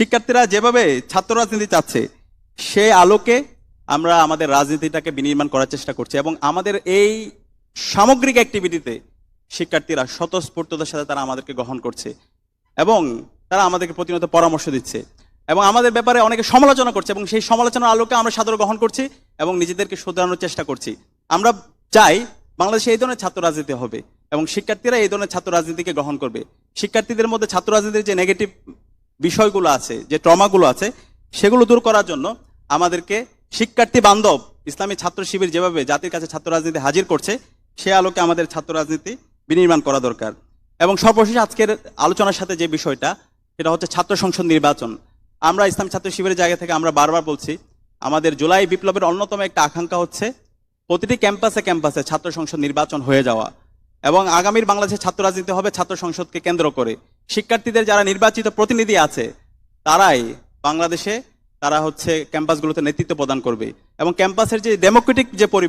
শিক্ষার্থীরা যেভাবে ছাত্র রাজনীতি চাচ্ছে, সে আলোকে আমরা আমাদের রাজনীতিটাকে বিনির্মাণ করার চেষ্টা করছি এবং আমাদের এই সামগ্রিক অ্যাক্টিভিটিতে শিক্ষার্থীরা স্বতঃস্ফূর্ততার সাথে তারা আমাদেরকে গ্রহণ করছে এবং তারা আমাদেরকে প্রতিনিয়ত পরামর্শ দিচ্ছে এবং আমাদের ব্যাপারে অনেকে সমালোচনা করছে এবং সেই সমালোচনার আলোকে আমরা সাদর গ্রহণ করছি এবং নিজেদেরকে শুধরানোর চেষ্টা করছি। আমরা চাই বাংলাদেশে এই ধরনের ছাত্র রাজনীতি হবে এবং শিক্ষার্থীরা এই ধরনের ছাত্র রাজনীতিকে গ্রহণ করবে। শিক্ষার্থীদের মধ্যে ছাত্র রাজনীতির যে নেগেটিভ বিষয়গুলো আছে, যে ট্রমাগুলো আছে, সেগুলো দূর করার জন্য আমাদেরকে শিক্ষার্থী বান্ধব, ইসলামী ছাত্র শিবির যেভাবে জাতির কাছে ছাত্র রাজনীতি হাজির করছে, সে আলোকে আমাদের ছাত্র রাজনীতি বিনির্মাণ করা দরকার। এবং সর্বশেষ আজকের আলোচনার সাথে যে বিষয়টা, সেটা হচ্ছে ছাত্র সংসদ নির্বাচন। আমরা ইসলামী ছাত্র শিবিরের জায়গা থেকে আমরা বারবার বলছি, আমাদের জুলাই বিপ্লবের অন্যতম একটা আকাঙ্ক্ষা হচ্ছে, প্রতিটি ক্যাম্পাসে ক্যাম্পাসে ছাত্র সংসদ নির্বাচন হয়ে যাওয়া। এবং আগামীর বাংলাদেশের ছাত্র রাজনীতি হবে, ছাত্র সংসদকে কেন্দ্র করে। শিক্ষার্থীদের যারা নির্বাচিত প্রতিনিধি আছে, তারাই বাংলাদেশে, তারা হচ্ছে ক্যাম্পাসগুলোতে নেতৃত্ব প্রদান করবে। এবং ক্যাম্পাসের যে ডেমোক্রেটিক যে পরিবেশ